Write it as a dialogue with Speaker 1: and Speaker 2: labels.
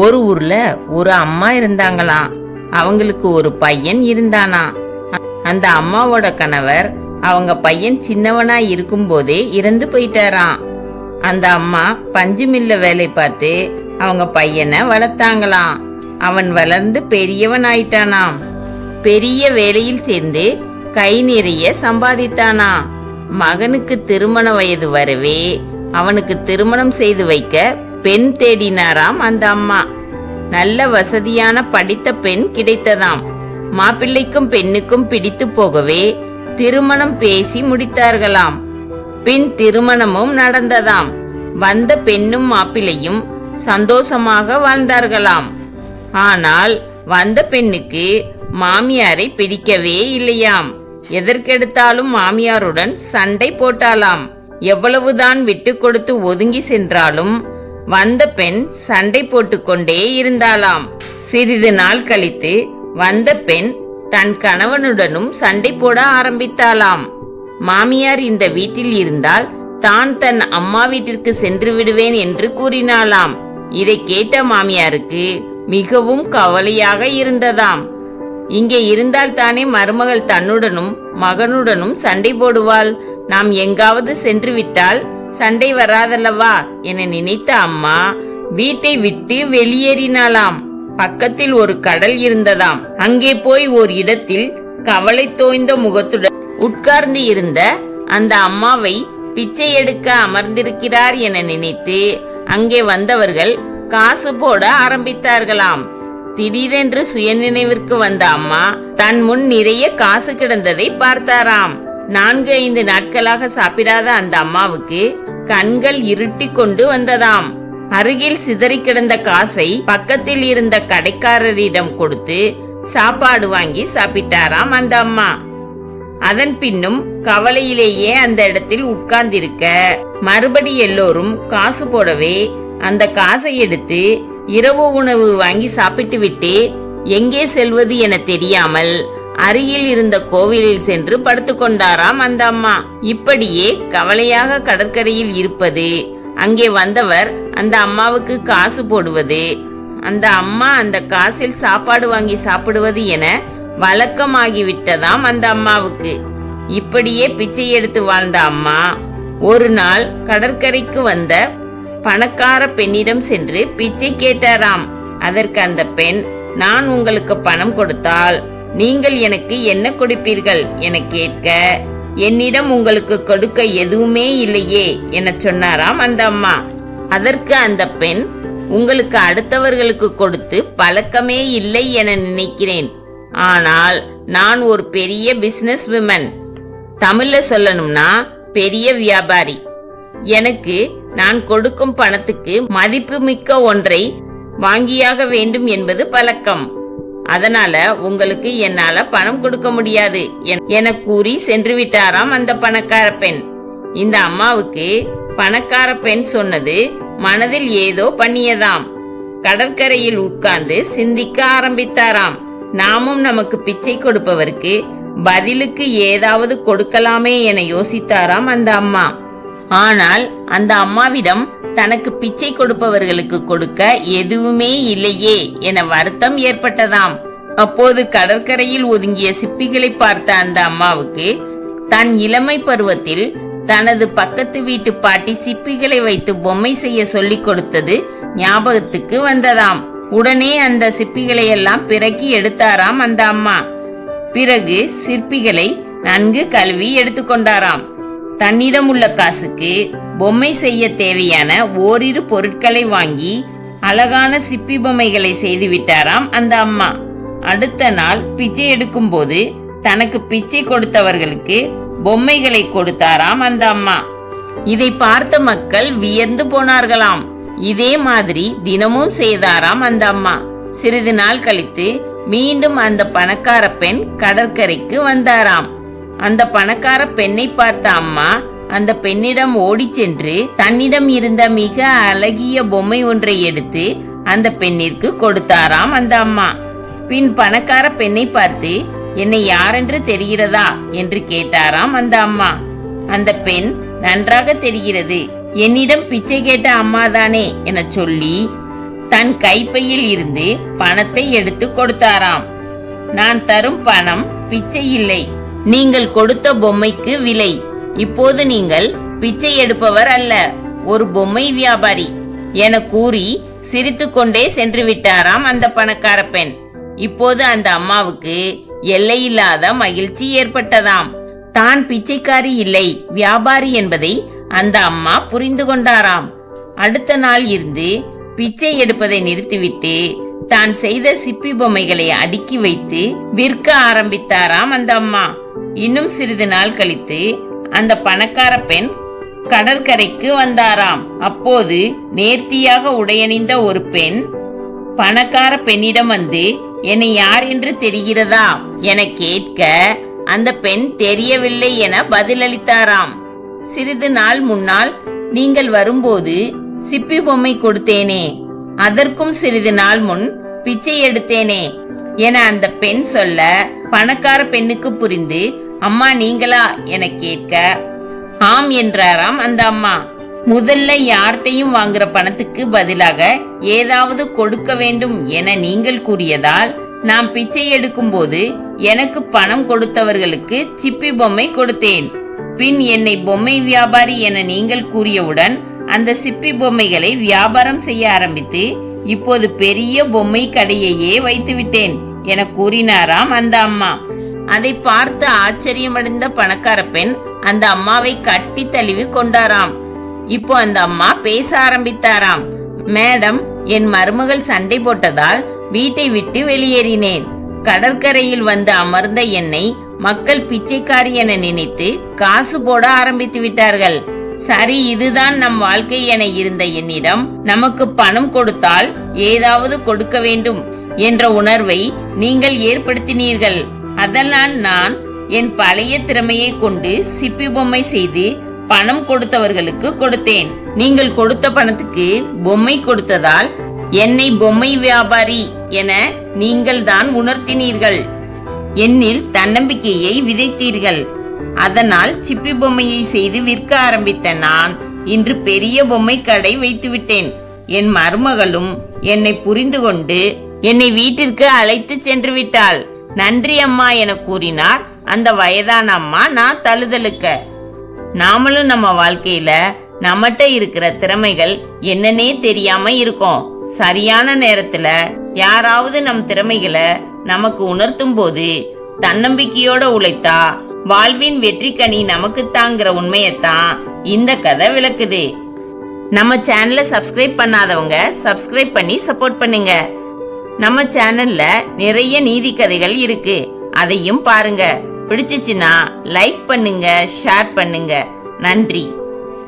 Speaker 1: ஒரு ஊர்ல ஒரு அம்மா இருந்தாங்களாம். அவங்களுக்கு ஒரு பையன் இருந்தானா அந்த அம்மாவோட கணவர் அவங்க பையன் சின்னவனா இருக்கும்போதே இறந்து போயிட்டாராம். அந்த அம்மா பஞ்சு மில்ல வேலை பார்த்து அவங்க பையனை வளர்த்தாங்களாம். அவன் வளர்ந்து பெரியவன் ஆயிட்டானாம் பெரிய வேலையில் சேர்ந்து கை நிறைய சம்பாதித்தானா மகனுக்கு திருமண வயது வரவே அவனுக்கு திருமணம் செய்து வைக்க பெண் தேடினாராம் அந்த அம்மா. நல்ல வசதியான படித்த பெண் கிடைத்ததாம். மாப்பிள்ளைக்கும் பெண்ணுக்கும் பிடித்து போகவே திருமணம் பேசி முடித்தார்களாம். பின் திருமணமும் நடந்ததாம். வந்த பெண்ணும் மாப்பிள்ளையும் சந்தோஷமாக வாழ்ந்தார்களாம். ஆனால் வந்த பெண்ணுக்கு மாமியாரை பிடிக்கவே இல்லையாம். எதற்கெடுத்தாலும் மாமியாருடன் சண்டை போட்டாலாம் எவ்வளவுதான் விட்டு கொடுத்து ஒதுங்கி சென்றாலும் வந்த பெண் சண்டை போட்டுக்கொண்டே இருந்தாளாம். சிறிது நாள் கழித்து வந்த பெண் தன் கணவனுடனும் சண்டை போட ஆரம்பித்தாளாம். மாமியார் இந்த வீட்டில் இருந்தால் தான் தன் அம்மா வீட்டிற்கு சென்று விடுவேன் என்று கூறினாளாம். இதை கேட்ட மாமியாருக்கு மிகவும் கவலையாக இருந்ததாம். இங்கே இருந்தால் தானே மருமகள் தன்னுடனும் மகனுடனும் சண்டை போடுவாள். நாம் எங்காவது சென்று விட்டால் சண்டை வராதல்லவா? என நினைத்த அம்மா வீட்டை விட்டு வெளியேறினாளாம். பக்கத்தில் ஒரு கடல் இருந்ததாம். அங்கே போய் ஒரு இடத்தில் கவலை தோய்ந்த முகத்துடன் உட்கார்ந்து இருந்த அந்த அம்மாவை பிச்சை எடுக்க அமர்ந்திருக்கிறார் என நினைத்து அங்கே வந்தவர்கள் காசு போட ஆரம்பித்தார்களாம். திடீரென்று சுயநினைவிற்கு வந்த அம்மா தன் முன் நிறைய காசு கிடந்ததை பார்த்தாராம். நான்கு ஐந்து நாட்களாக சாப்பிடாத அந்த அம்மாவுக்கு கண்கள் இருட்டி கொண்டு வந்ததாம். அருகில் சிதறி கிடந்த காசை பக்கத்தில் இருந்த கடைக்காரரிடம் கொடுத்து சாப்பாடு வாங்கி சாப்பிட்டாராம் அந்த அம்மா. அதன் பின்னும் கவலையிலேயே அந்த இடத்தில் உட்கார்ந்திருக்க மறுபடி எல்லோரும் காசு போடவே அந்த காசை எடுத்து இரவு உணவு வாங்கி சாப்பிட்டு விட்டு எங்கே செல்வது என தெரியாமல் அருகில் இருந்த கோவிலில் சென்று படுத்துக்கொண்டாராம் அந்த அம்மா. இப்படியே கவலையாக கடற்கரையில் இருப்பது அங்கே வந்தவர் அந்த அம்மாவுக்கு காசு போடுவது அந்த அம்மா அந்த காசில் சாப்பாடு வாங்கி சாப்பிடுவது என வழக்கமாகிவிட்டதாம் அந்த அம்மாவுக்கு. இப்படியே பிச்சை எடுத்து வாழ்ந்த அம்மா ஒரு நாள் கடற்கரைக்கு வந்த பணக்கார பெண்ணிடம் சென்று பிச்சை கேட்டாராம். அதற்கு அந்த பெண் நான் உங்களுக்கு பணம் கொடுத்தால் நீங்கள் எனக்கு என்ன கொடுப்பீர்கள்? என கேட்க என்னிடம் உங்களுக்கு கொடுக்க எதுவுமே இல்லையே என சொன்னாராம் அந்த அம்மா. அதற்கு அந்த பெண் உங்களுக்கு அடுத்தவர்களுக்கு கொடுத்து பழக்கமே இல்லை என நினைக்கிறேன். ஆனால் நான் ஒரு பெரிய பிசினஸ் விமன் தமிழ்ல சொல்லணும்னா பெரிய வியாபாரி. எனக்கு நான் கொடுக்கும் பணத்துக்கு மதிப்புமிக்க ஒன்றை வாங்கியாக வேண்டும் என்பது பழக்கம். அதனால உங்களுக்கு என்னால பணம் கொடுக்க முடியாது. என- என கூறி சென்று விட்டாராம் அந்த பணக்கார பெண். இந்த அம்மாவுக்கு பணக்கார பெண் சொன்னது மனதில் ஏதோ பண்ணியதாம். கடற்கரையில் உட்கார்ந்து சிந்திக்க ஆரம்பித்தாராம். நாமும் நமக்கு பிச்சை கொடுப்பவருக்கு பதிலுக்கு ஏதாவது கொடுக்கலாமே என யோசித்தாராம் அந்த அம்மா. ஆனால் அந்த அம்மாவிடம் தனக்கு பிச்சை கொடுப்பவர்களுக்கு கொடுக்க எதுவுமே இல்லையே என வருத்தம் ஏற்பட்டதாம். அப்போது கடற்கரையில் ஒதுங்கிய சிப்பிகளை பார்த்த அந்த அம்மாவுக்கு தன் இளமை பருவத்தில் தனது பக்கத்து வீட்டு பாட்டி சிப்பிகளை வைத்து பொம்மை செய்ய சொல்லிக் கொடுத்தது ஞாபகத்துக்கு வந்ததாம். உடனே அந்த சிப்பிகளை எல்லாம் பிறக்கி எடுத்தாராம் அந்த அம்மா. பிறகு சிற்பிகளை நன்கு கழுவி எடுத்துக்கொண்டாராம் தன்னிடம் உள்ள காசுக்கு பொம்மை செய்ய தேவையான ஓரிரு பொருட்களை வாங்கி அழகான சிப்பி பொம்மைகளை செய்து விட்டாராம் அந்த அம்மா. அடுத்த நாள் பிச்சை எடுக்கும்போது தனக்கு பிச்சை கொடுத்தவர்களுக்கு பொம்மைகளை கொடுத்தாராம் அந்த அம்மா. இதை பார்த்த மக்கள் வியந்து போனார்களாம். இதே மாதிரி தினமும் செய்தாராம் அந்த அம்மா. சிறிது நாள் கழித்து மீண்டும் அந்த பணக்கார பெண் கடற்கரைக்கு வந்தாராம். அந்த பணக்கார பெண்ணை பார்த்த அம்மா அந்த பெண்ணிடம் ஓடிச் சென்று தன்னிடம் இருந்த மிக அழகிய பொம்மை ஒன்றை எடுத்து அந்த பெண்ணிற்கு கொடுத்தாராம் அந்த அம்மா. பின் பணக்கார பெண்ணை பார்த்து என்னை யாரென்று தெரிகிறதா? என்று கேட்டாராம் அந்த அம்மா. அந்த பெண் நன்றாக தெரிகிறது. என்னிடம் பிச்சை கேட்ட அம்மாதானே என சொல்லி தன் கைப்பையில் இருந்து பணத்தை எடுத்து கொடுத்தாராம். நான் தரும் பணம் பிச்சை இல்லை. நீங்கள் கொடுத்த பொம்மைக்கு விலை. இப்போது நீங்கள் பிச்சை எடுப்பவர் அல்ல ஒரு பொம்மை வியாபாரி. என கூறி சிரித்துக்கொண்டே சென்று விட்டாராம் அந்த பணக்கார பெண். இப்போது அந்த அம்மாவுக்கு எல்லையில்லாத மகிழ்ச்சி ஏற்பட்டதாம். தான் பிச்சைக்காரி இல்லை வியாபாரி என்பதை அந்த அம்மா புரிந்து கொண்டாராம். அடுத்த நாள் இருந்து பிச்சை எடுப்பதை நிறுத்திவிட்டு தான் செய்த சிப்பி பொம்மைகளை அடுக்கி வைத்து விற்க ஆரம்பித்தாராம் அந்த அம்மா. இன்னும் சிறிது நாள் கழித்து அந்த பணக்கார பெண் கடற்கரைக்கு வந்தாராம். அப்போது நேர்த்தியாக உடையணிந்த ஒரு பெண் பணக்கார பெண்ணிடம் வந்து என்னை யார் என்று தெரிகிறதா? என கேட்க அந்த பெண் தெரியவில்லை என பதிலளித்தாராம். சிறிது நாள் முன்னால் நீங்கள் வரும்போது சிப்பி பொம்மை கொடுத்தேனே. அதற்கும் சிறிது நாள் முன் பிச்சை எடுத்தேனே என அந்த பெண் சொல்ல பணக்கார பெண்ணுக்கு புரிந்து அம்மா நீங்களா? என கேட்க ஆம் என்றாராம் அந்த அம்மா. முதல்ல யார்கிட்டையும் வாங்குற பணத்துக்கு பதிலாக ஏதாவது கொடுக்க வேண்டும் என நீங்கள் கூறியதால் நான் பிச்சை எடுக்கும்போது எனக்கு பணம் கொடுத்தவர்களுக்கு சிப்பி பொம்மை கொடுத்தேன். பின் என்னை பொம்மை வியாபாரி என நீங்கள் கூறியவுடன் அந்த சிப்பி பொம்மைகளை வியாபாரம் செய்ய ஆரம்பித்து இப்போது பெரிய பொம்மை கடையையே வைத்து விட்டேன் என கூறினாராம் அந்த அம்மா. அதை பார்த்து ஆச்சரியமடைந்த பணக்கார பெண் அந்த அம்மாவை கட்டி தழுவி கொண்டாராம். இப்போ அந்த அம்மா பேச ஆரம்பித்தாராம். மேடம் என் மருமகள் சண்டை போட்டதால் வீட்டை விட்டு வெளியேறினேன். கடற்கரையில் வந்து அமர்ந்த என்னை மக்கள் பிச்சைக்காரி என நினைத்து காசு போட ஆரம்பித்து விட்டார்கள். சரி இதுதான் நம் வாழ்க்கை என இருந்த என்னிடம். நமக்கு பணம் கொடுத்தால் ஏதாவது கொடுக்க வேண்டும் என்ற உணர்வை நீங்கள் ஏற்படுத்தினீர்கள். அதனால் நான் என் பழைய திறமையை கொண்டு சிப்பி பொம்மை செய்து பணம் கொடுத்தவர்களுக்கு கொடுத்தேன். நீங்கள் கொடுத்த பணத்துக்கு பொம்மை கொடுத்ததால் என்னை பொம்மை வியாபாரி என நீங்கள் தான் உணர்த்தினீர்கள். என்னில் தன்னம்பிக்கையை விதைத்தீர்கள். அதனால் சிப்பி பொம்மையை செய்து விற்க ஆரம்பித்த நான் இன்று பெரிய பொம்மை கடை வைத்துவிட்டேன். என் மருமகளும் என்னை புரிந்து கொண்டு என்னை வீட்டிற்கு அழைத்து சென்று விட்டாள். நன்றி அம்மா என கூறினார். அந்த வயதான அம்மா நான் தழுதலுக்க. நாமளும் நம்ம வாழ்க்கையில நம்மகிட்ட இருக்கிற திறமைகள் என்னன்னே தெரியாம இருக்கோம். சரியான நேரத்துல யாராவது நம் திறமைகளை நமக்கு உணர்த்தும் போது தன்னம்பிக்கையோட உழைத்தா வாழ்வின் வெற்றி கனி நமக்கு தாங்கிற உண்மையத்தான் இந்த கதை விளக்குது. நம்ம சேனலை சப்ஸ்கிரைப் பண்ணாதவங்க சப்ஸ்கிரைப் பண்ணி சப்போர்ட் பண்ணுங்க. நம்ம சேனல்ல நிறைய நீதி கதைகள் இருக்கு. அதையும் பாருங்க. பிடிச்சிச்சுன்னா லைக் பண்ணுங்க ஷேர் பண்ணுங்க. நன்றி.